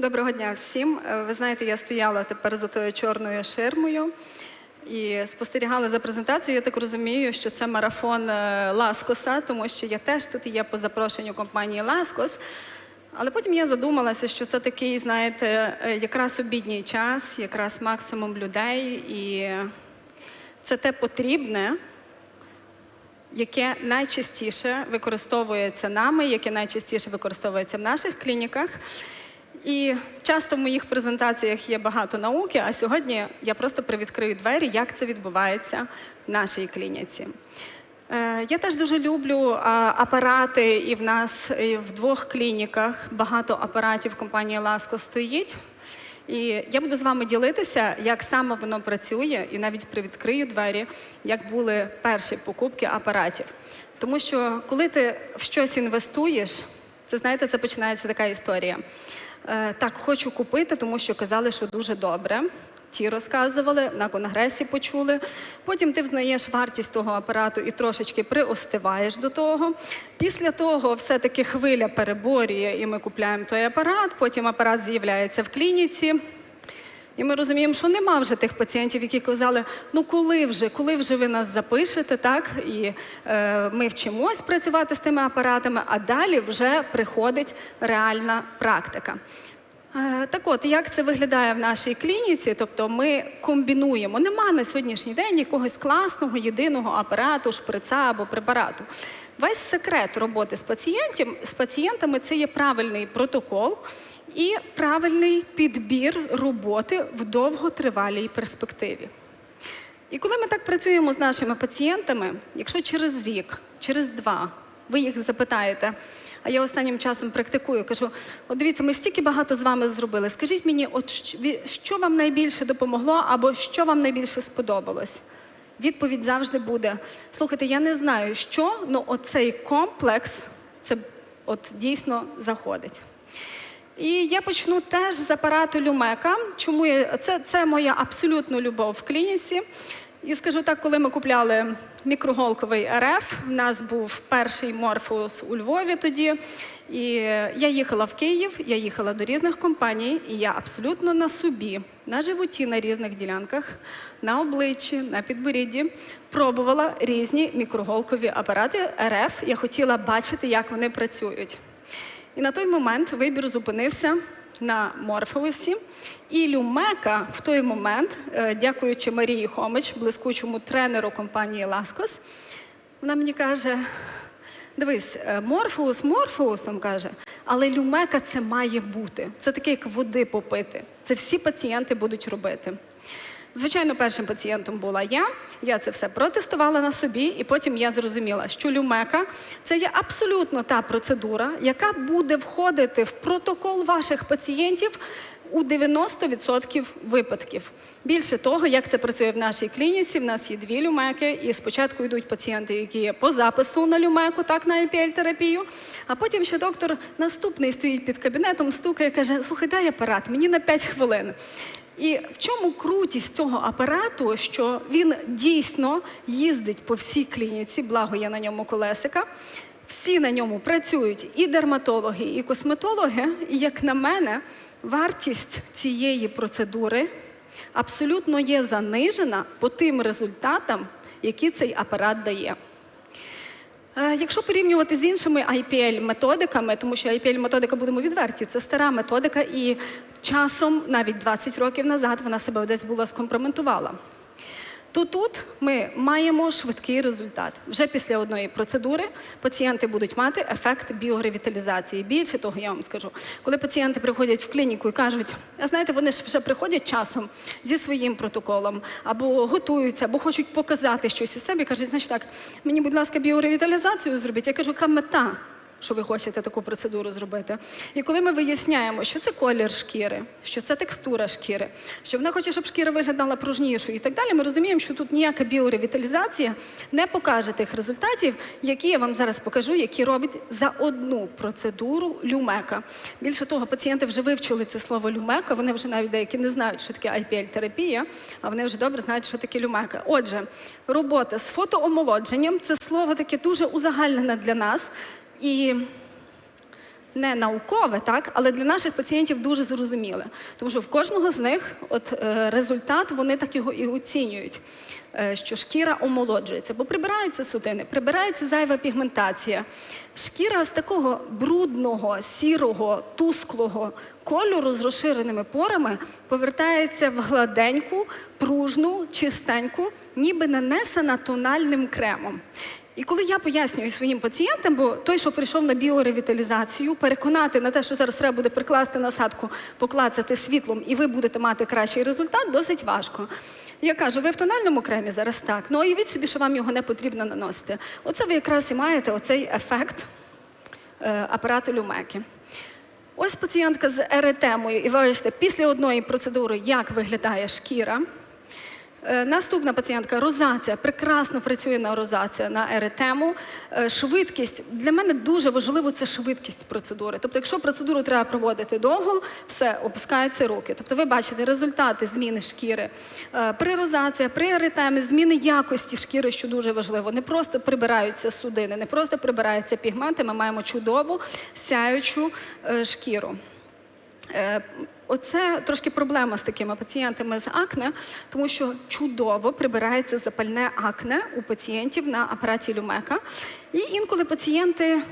Доброго дня всім. Е, Ви знаєте, я стояла тепер за тою чорною ширмою і спостерігала за презентацією. Я так розумію, що це марафон е, Ласкоса, тому що я теж тут є по запрошенню компанії Ласкос. Але потім я задумалася, що це такий, знаєте, е, якраз обідній час, якраз максимум людей, і це те потрібне, яке найчастіше використовується нами, яке найчастіше використовується в наших клініках. І часто в моїх презентаціях є багато науки, а сьогодні я просто привідкрию двері, як це відбувається в нашій клініці. Е, Я теж дуже люблю апарати, і в нас в двох клініках багато апаратів компанії Ласко стоїть. І я буду з вами ділитися, як саме воно працює, і навіть привідкрию двері, як були перші покупки апаратів. Тому що коли ти в щось інвестуєш, це знаєте, це починається така історія. Е, Так, хочу купити, тому що казали, що дуже добре. Ті розказували, на конгресі почули. Потім ти взнаєш вартість того апарату і трошечки приостиваєш до того. Після того все-таки хвиля переборює, і ми купляємо той апарат. Потім апарат з'являється в клініці. І ми розуміємо, що нема вже тих пацієнтів, які казали, ну коли вже, коли вже ви нас запишете, так? І е, ми вчимось працювати з тими апаратами, а далі вже приходить реальна практика. Е, Так от, як це виглядає в нашій клініці? Тобто ми комбінуємо. Нема на сьогоднішній день якогось класного єдиного апарату, шприца або препарату. Весь секрет роботи з пацієнтом, з пацієнтами це є правильний протокол і правильний підбір роботи в довготривалій перспективі. І коли ми так працюємо з нашими пацієнтами, якщо через рік, через два ви їх запитаєте, а я останнім часом практикую, кажу: от дивіться, ми стільки багато з вами зробили. Скажіть мені, от що вам найбільше допомогло, або що вам найбільше сподобалось? Відповідь завжди буде: слухайте, я не знаю, що, але оцей комплекс це от дійсно заходить. І я почну теж з апарату Люмека. Чому я, це, це моя абсолютна любов в клініці. І скажу так, коли ми купляли мікроголковий РФ, в нас був перший морфус у Львові тоді. І я їхала в Київ, я їхала до різних компаній, і я абсолютно на собі, на животі, на різних ділянках, на обличчі, на підборідді пробувала різні мікроголкові апарати РФ. Я хотіла бачити, як вони працюють. І на той момент вибір зупинився на Морфеусі. І Люмека в той момент, е, дякуючи Марії Хомич, блискучому тренеру компанії Ласкос, вона мені каже: дивись, е, Морфеус Морфеусом каже, але люмека це має бути. Це таке, як води попити. Це всі пацієнти будуть робити. Звичайно, першим пацієнтом була я. Я це все протестувала на собі, і потім я зрозуміла, що люмека це є абсолютно та процедура, яка буде входити в протокол ваших пацієнтів у 90% випадків. Більше того, як це працює в нашій клініці, в нас є дві люмеки, і спочатку йдуть пацієнти, які є по запису на люмеку, так на IPL-терапію, а потім ще доктор наступний стоїть під кабінетом, стукає, каже: слухай, дай апарат, мені на 5 хвилин. І в чому крутість цього апарату, що він дійсно їздить по всій клініці, благо є на ньому колесика. Всі на ньому працюють і дерматологи, і косметологи. І як на мене, вартість цієї процедури абсолютно є занижена по тим результатам, які цей апарат дає. Якщо порівнювати з іншими IPL-методиками, тому що IPL-методика, будемо відверті, це стара методика, і часом, навіть 20 років назад, вона себе десь була скомпроментувала. То тут ми маємо швидкий результат. Вже після одної процедури пацієнти будуть мати ефект біоревіталізації. Більше того, я вам скажу, коли пацієнти приходять в клініку і кажуть, а знаєте, вони ж вже приходять часом зі своїм протоколом, або готуються, або хочуть показати щось із себе. Кажуть, значить так, мені, будь ласка, біоревіталізацію зробіть. Я кажу, яка мета? Що ви хочете таку процедуру зробити. І коли ми виясняємо, що це колір шкіри, що це текстура шкіри, що вона хоче, щоб шкіра виглядала пружнішою і так далі, ми розуміємо, що тут ніяка біоревіталізація не покаже тих результатів, які я вам зараз покажу, які робить за одну процедуру люмека. Більше того, пацієнти вже вивчили це слово люмека, вони вже навіть деякі не знають, що таке IPL-терапія, а вони вже добре знають, що таке люмека. Отже, робота з фотоомолодженням це слово таке дуже узагальнене для нас. І не наукове, так, але для наших пацієнтів дуже зрозуміле. Тому що в кожного з них от, е, результат вони так його і оцінюють, е, що шкіра омолоджується, бо прибираються судини, прибирається зайва пігментація. Шкіра з такого брудного, сірого, тусклого кольору з розширеними порами повертається в гладеньку, пружну, чистеньку, ніби нанесена тональним кремом. І коли я пояснюю своїм пацієнтам, бо той, що прийшов на біоревіталізацію, переконати на те, що зараз треба буде прикласти насадку, поклацати світлом, і ви будете мати кращий результат, досить важко. Я кажу, ви в тональному кремі зараз так. Ну уявіть собі, що вам його не потрібно наносити. Оце ви якраз і маєте оцей ефект е, апарату люмеки. Ось пацієнтка з еретемою, і бачите, після одної процедури, як виглядає шкіра. Е, Наступна пацієнтка розація, прекрасно працює на розація, на еретему. Е, Швидкість для мене дуже важливо це швидкість процедури. Тобто, якщо процедуру треба проводити довго, все опускаються руки. Тобто, ви бачите результати зміни шкіри. Е, При розації, при еретемі, зміни якості шкіри, що дуже важливо. Не просто прибираються судини, не просто прибираються пігменти. Ми маємо чудову сяючу шкіру. Оце трошки проблема з такими пацієнтами з акне, тому що чудово прибирається запальне акне у пацієнтів на апараті люмека. І інколи пацієнти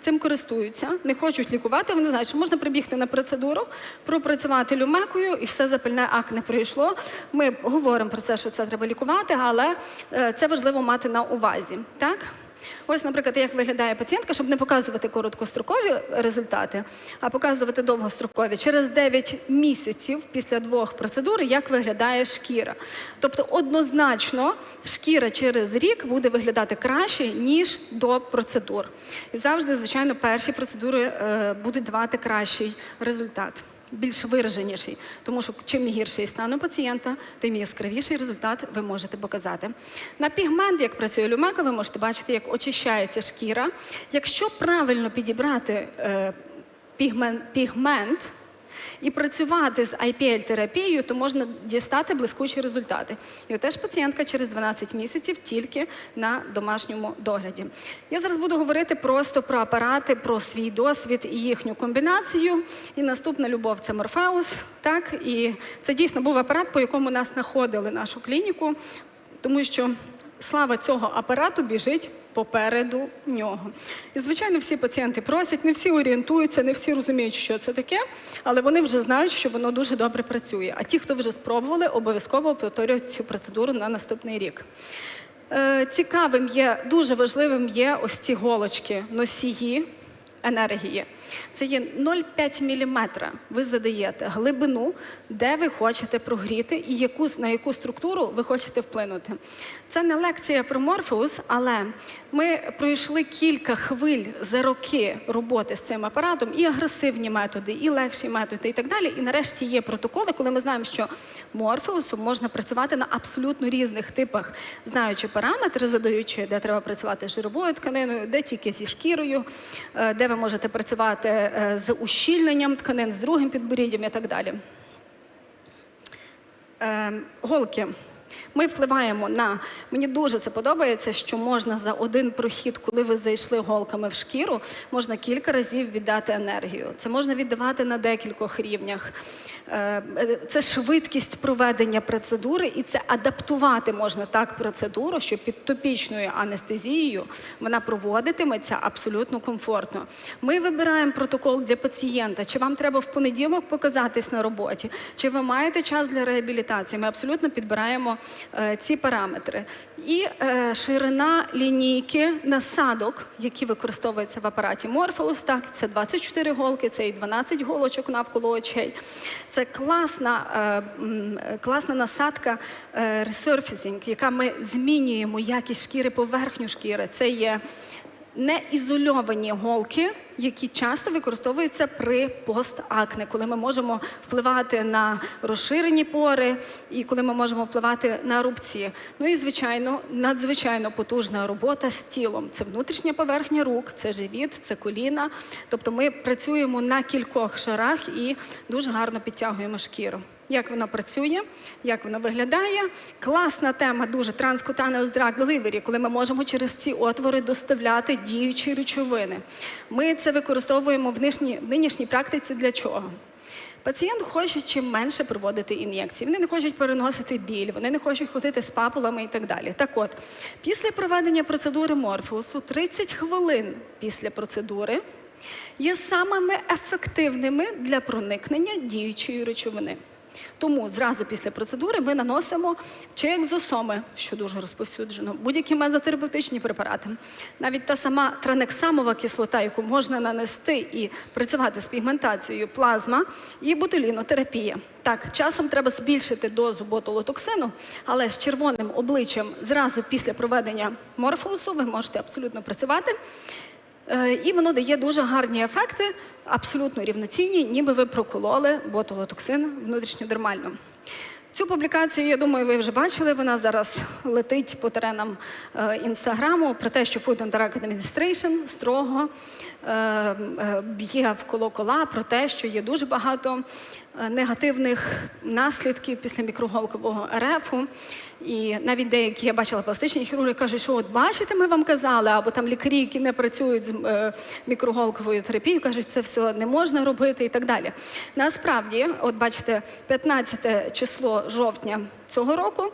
цим користуються, не хочуть лікувати. Вони знають, що можна прибігти на процедуру, пропрацювати люмекою, і все запальне акне пройшло. Ми говоримо про це, що це треба лікувати, але е, це важливо мати на увазі. Так? Ось, наприклад, як виглядає пацієнтка, щоб не показувати короткострокові результати, а показувати довгострокові. Через 9 місяців після двох процедур, як виглядає шкіра. Тобто, однозначно, шкіра через рік буде виглядати краще, ніж до процедур. І завжди, звичайно, перші процедури е, будуть давати кращий результат. Більш вираженіший, тому що чим гірший стан у пацієнта, тим яскравіший результат ви можете показати. На пігмент, як працює люмека, ви можете бачити, як очищається шкіра. Якщо правильно підібрати е, пігмент, пігмент і працювати з IPL-терапією, то можна дістати блискучі результати. І теж пацієнтка через 12 місяців тільки на домашньому догляді. Я зараз буду говорити просто про апарати, про свій досвід і їхню комбінацію. І наступна любов це Морфеус. Так, і це дійсно був апарат, по якому нас знаходили нашу клініку, тому що слава цього апарату біжить попереду нього. І, звичайно, всі пацієнти просять, не всі орієнтуються, не всі розуміють, що це таке, але вони вже знають, що воно дуже добре працює. А ті, хто вже спробували, обов'язково повторюють цю процедуру на наступний рік. Е, Цікавим є, дуже важливим є ось ці голочки, носії енергії. Це є 0,5 мм. Ви задаєте глибину, де ви хочете прогріти і яку, на яку структуру ви хочете вплинути. Це не лекція про Морфеус, але ми пройшли кілька хвиль за роки роботи з цим апаратом, і агресивні методи, і легші методи, і так далі. І нарешті є протоколи, коли ми знаємо, що морфеусом можна працювати на абсолютно різних типах, знаючи параметри, задаючи, де треба працювати з жировою тканиною, де тільки зі шкірою, е, де ви можете працювати е, з ущільненням тканин, з другим підборіддям і так далі. Е, Голки. Ми впливаємо на мені дуже це подобається, що можна за один прохід, коли ви зайшли голками в шкіру, можна кілька разів віддати енергію. Це можна віддавати на декількох рівнях. Е, Це швидкість проведення процедури, і це адаптувати можна так процедуру, що під топічною анестезією вона проводитиметься абсолютно комфортно. Ми вибираємо протокол для пацієнта. Чи вам треба в понеділок показатись на роботі, чи ви маєте час для реабілітації? Ми абсолютно підбираємо ці параметри. І е, ширина лінійки насадок, які використовуються в апараті Morpheus, так, це 24 голки, це і 12 голочок навколо очей. Це класна, е, е, класна насадка е, resurfacing, яка ми змінюємо якість шкіри, поверхню шкіри. Це є не ізольовані голки, які часто використовуються при постакне, коли ми можемо впливати на розширені пори і коли ми можемо впливати на рубці. Ну і звичайно, надзвичайно потужна робота з тілом. Це внутрішня поверхня рук, це живіт, це коліна. Тобто ми працюємо на кількох шарах і дуже гарно підтягуємо шкіру. Як воно працює, як воно виглядає. Класна тема, дуже drug delivery, коли ми можемо через ці отвори доставляти діючі речовини. Ми це використовуємо в нинішній, в нинішній практиці для чого? Пацієнт хоче чим менше проводити ін'єкцій. Вони не хочуть переносити біль, вони не хочуть ходити з папулами і так далі. Так от, після проведення процедури морфеусу 30 хвилин після процедури є самими ефективними для проникнення діючої речовини. Тому зразу після процедури ми наносимо чи екзосоми, що дуже розповсюджено, будь-які мезотерапевтичні препарати. Навіть та сама транексамова кислота, яку можна нанести і працювати з пігментацією плазма, і ботулінотерапія. Так, часом треба збільшити дозу ботулотоксину, але з червоним обличчям зразу після проведення морфеусу ви можете абсолютно працювати. Е, І воно дає дуже гарні ефекти, абсолютно рівноцінні, ніби ви прокололи ботулотоксин внутрішньодермально. Цю публікацію, я думаю, ви вже бачили. Вона зараз летить по теренам е, інстаграму про те, що Food and Drug Administration строго е, б'є в колокола про те, що є дуже багато негативних наслідків після мікроголкового РФу. І навіть деякі я бачила пластичні хірурги кажуть, що от бачите, ми вам казали, або там лікарі, які не працюють з е, мікроголковою терапією, кажуть, це все не можна робити і так далі. Насправді, от бачите, 15 число жовтня цього року,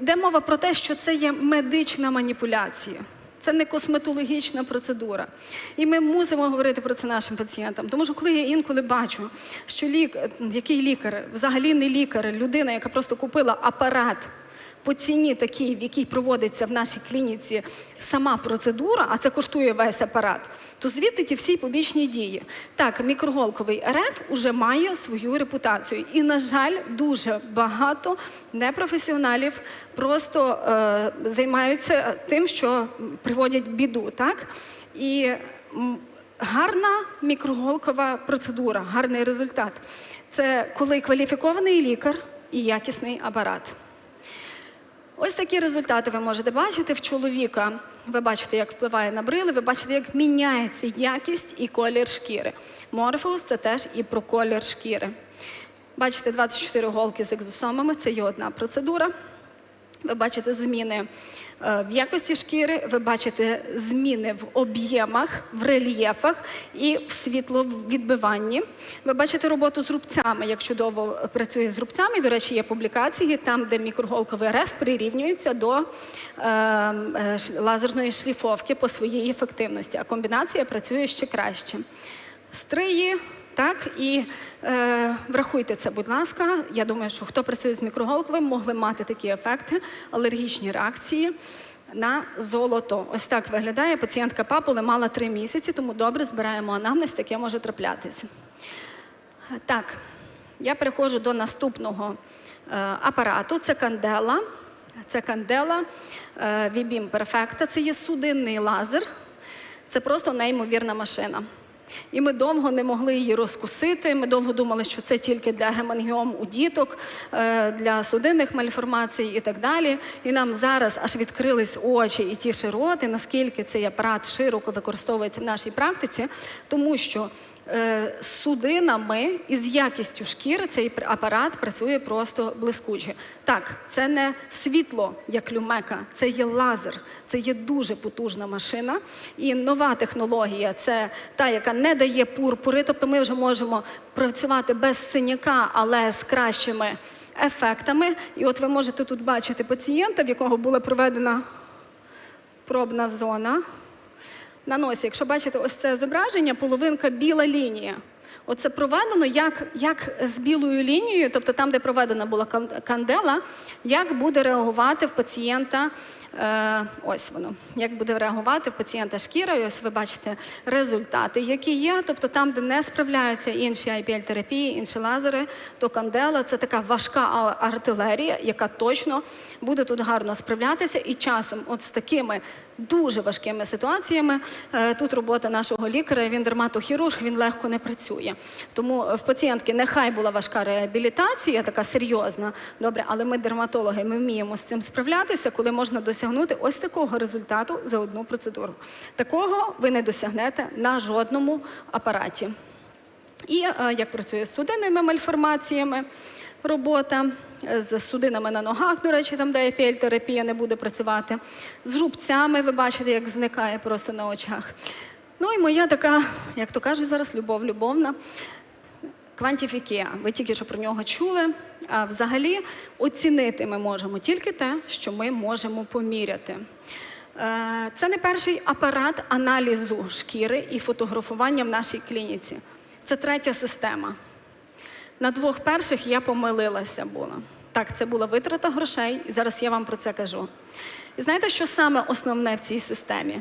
йде мова про те, що це є медична маніпуляція. Це не косметологічна процедура. І ми мусимо говорити про це нашим пацієнтам. Тому що коли я інколи бачу, що лік, який лікар, взагалі не лікар, людина, яка просто купила апарат по ціні такій, в якій проводиться в нашій клініці сама процедура, а це коштує весь апарат, то звідти ті всі побічні дії. Так, мікроголковий РФ уже має свою репутацію. І, на жаль, дуже багато непрофесіоналів просто е, займаються тим, що приводять біду. Так? І гарна мікроголкова процедура, гарний результат це коли кваліфікований лікар і якісний апарат. Ось такі результати ви можете бачити в чоловіка. Ви бачите, як впливає на брили, ви бачите, як міняється якість і колір шкіри. Морфеус це теж і про колір шкіри. Бачите, 24 голки з екзосомами це є одна процедура. Ви бачите зміни е, в якості шкіри, ви бачите зміни в об'ємах, в рельєфах і в світловідбиванні. Ви бачите роботу з рубцями, як чудово працює з рубцями. До речі, є публікації там, де мікроголковий РФ прирівнюється до е, лазерної шліфовки по своїй ефективності, а комбінація працює ще краще. Стриї, так, і е, врахуйте це, будь ласка. Я думаю, що хто працює з мікроголковим, могли мати такі ефекти, алергічні реакції на золото. Ось так виглядає. Пацієнтка папули мала три місяці, тому добре збираємо анамнез, таке може траплятися. Так, я переходжу до наступного е, апарату. Це кандела. Це кандела е, Vibim Perfecta. Це є судинний лазер. Це просто неймовірна машина. І ми довго не могли її розкусити. Ми довго думали, що це тільки для гемангіом у діток, е, для судинних мальформацій і так далі. І нам зараз аж відкрились очі і ті широти, наскільки цей апарат широко використовується в нашій практиці, тому що е, з судинами і з якістю шкіри цей апарат працює просто блискуче. Так, це не світло, як люмека, це є лазер, це є дуже потужна машина. І нова технологія це та, яка не дає пурпури, тобто ми вже можемо працювати без синяка, але з кращими ефектами. І от ви можете тут бачити пацієнта, в якого була проведена пробна зона на носі. Якщо бачите ось це зображення, половинка біла лінія. Оце проведено як, як з білою лінією, тобто там, де проведена була кан- кандела, як буде реагувати в пацієнта. Е, ось воно, як буде реагувати в пацієнта шкіра. І ось ви бачите результати, які є. Тобто там, де не справляються інші IPL-терапії, інші лазери, то кандела це така важка артилерія, яка точно буде тут гарно справлятися. І часом, от з такими дуже важкими ситуаціями, е, тут робота нашого лікаря, він дерматохірург, він легко не працює. Тому в пацієнтки нехай була важка реабілітація, така серйозна, добре, але ми дерматологи, ми вміємо з цим справлятися, коли можна досягнути ось такого результату за одну процедуру. Такого ви не досягнете на жодному апараті. І е, як працює з судинними мальформаціями робота, е, з судинами на ногах, до речі, там, де EPL-терапія не буде працювати, з рубцями, ви бачите, як зникає просто на очах. Ну і моя така, як то кажуть зараз, любов любовна. Квантифіке, ви тільки що про нього чули. А взагалі оцінити ми можемо тільки те, що ми можемо поміряти. Е, Це не перший апарат аналізу шкіри і фотографування в нашій клініці. Це третя система. На двох перших я помилилася була. Так, це була витрата грошей, і зараз я вам про це кажу. І знаєте, що саме основне в цій системі?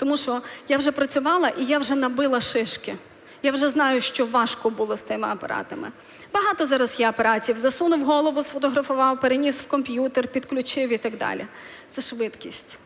Тому що я вже працювала і я вже набила шишки. Я вже знаю, що важко було з тими апаратами. Багато зараз є апаратів. Засунув голову, сфотографував, переніс в комп'ютер, підключив і так далі. Це швидкість.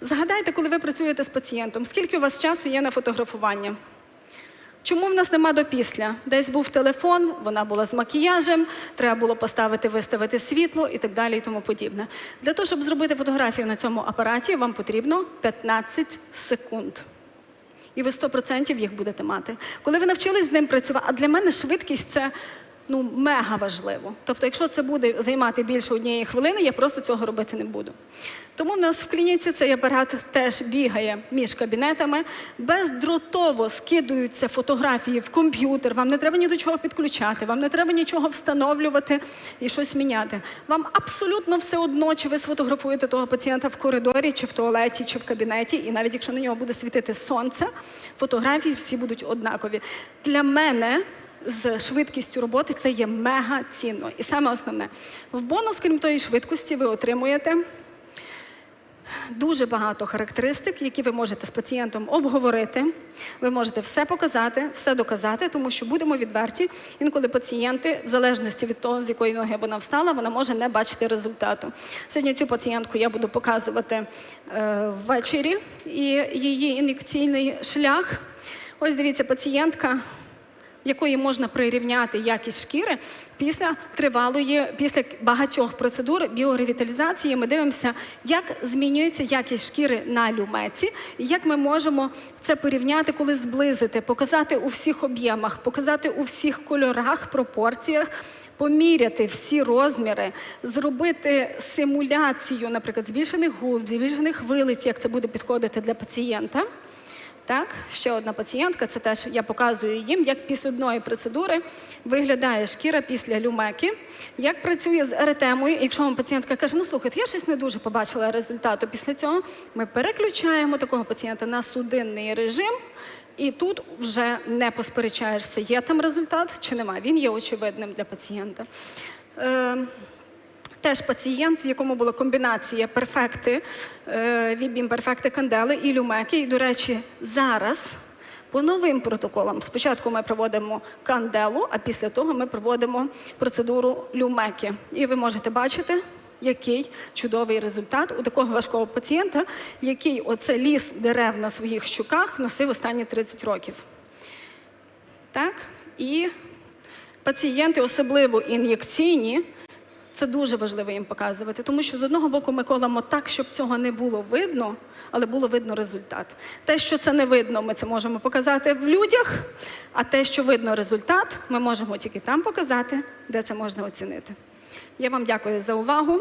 Згадайте, коли ви працюєте з пацієнтом, скільки у вас часу є на фотографування? Чому в нас нема до після? Десь був телефон, вона була з макіяжем, треба було поставити, виставити світло і так далі, і тому подібне. Для того, щоб зробити фотографію на цьому апараті, вам потрібно 15 секунд. І ви 100% їх будете мати. Коли ви навчились з ним працювати, а для мене швидкість це ну, мега важливо. Тобто, якщо це буде займати більше однієї хвилини, я просто цього робити не буду. Тому в нас в клініці цей апарат теж бігає між кабінетами, бездротово скидуються фотографії в комп'ютер. Вам не треба ні до чого підключати, вам не треба нічого встановлювати і щось міняти. Вам абсолютно все одно, чи ви сфотографуєте того пацієнта в коридорі, чи в туалеті, чи в кабінеті, і навіть якщо на нього буде світити сонце, фотографії всі будуть однакові. Для мене з швидкістю роботи це є мега цінно. І саме основне, в бонус, крім тої швидкості, ви отримуєте дуже багато характеристик, які ви можете з пацієнтом обговорити. Ви можете все показати, все доказати, тому що будемо відверті. Інколи пацієнти, в залежності від того, з якої ноги вона встала, вона може не бачити результату. Сьогодні цю пацієнтку я буду показувати е, ввечері і її ін'єкційний шлях. Ось дивіться, пацієнтка якої можна прирівняти якість шкіри після тривалої, після багатьох процедур біоревіталізації. Ми дивимося, як змінюється якість шкіри на люмеці, і як ми можемо це порівняти, коли зблизити, показати у всіх об'ємах, показати у всіх кольорах, пропорціях. Поміряти всі розміри, зробити симуляцію, наприклад, збільшених губ, збільшених вилиць, як це буде підходити для пацієнта. Так, ще одна пацієнтка, це теж я показую їм, як після одної процедури виглядає шкіра після люмеки, як працює з еретемою. Якщо вам пацієнтка каже, ну слухайте, я щось не дуже побачила результату після цього, ми переключаємо такого пацієнта на судинний режим, і тут вже не посперечаєшся, є там результат чи немає. Він є очевидним для пацієнта. Теж пацієнт, в якому була комбінація перфекти, е, вібім перфекти кандели і люмеки. І, до речі, зараз по новим протоколам спочатку ми проводимо канделу, а після того ми проводимо процедуру люмеки. І ви можете бачити, який чудовий результат у такого важкого пацієнта, який оце ліс дерев на своїх щуках носив останні 30 років. Так? І пацієнти, особливо ін'єкційні, це дуже важливо їм показувати, тому що з одного боку ми колемо так, щоб цього не було видно, але було видно результат. Те, що це не видно, ми це можемо показати в людях, а те, що видно результат, ми можемо тільки там показати, де це можна оцінити. Я вам дякую за увагу.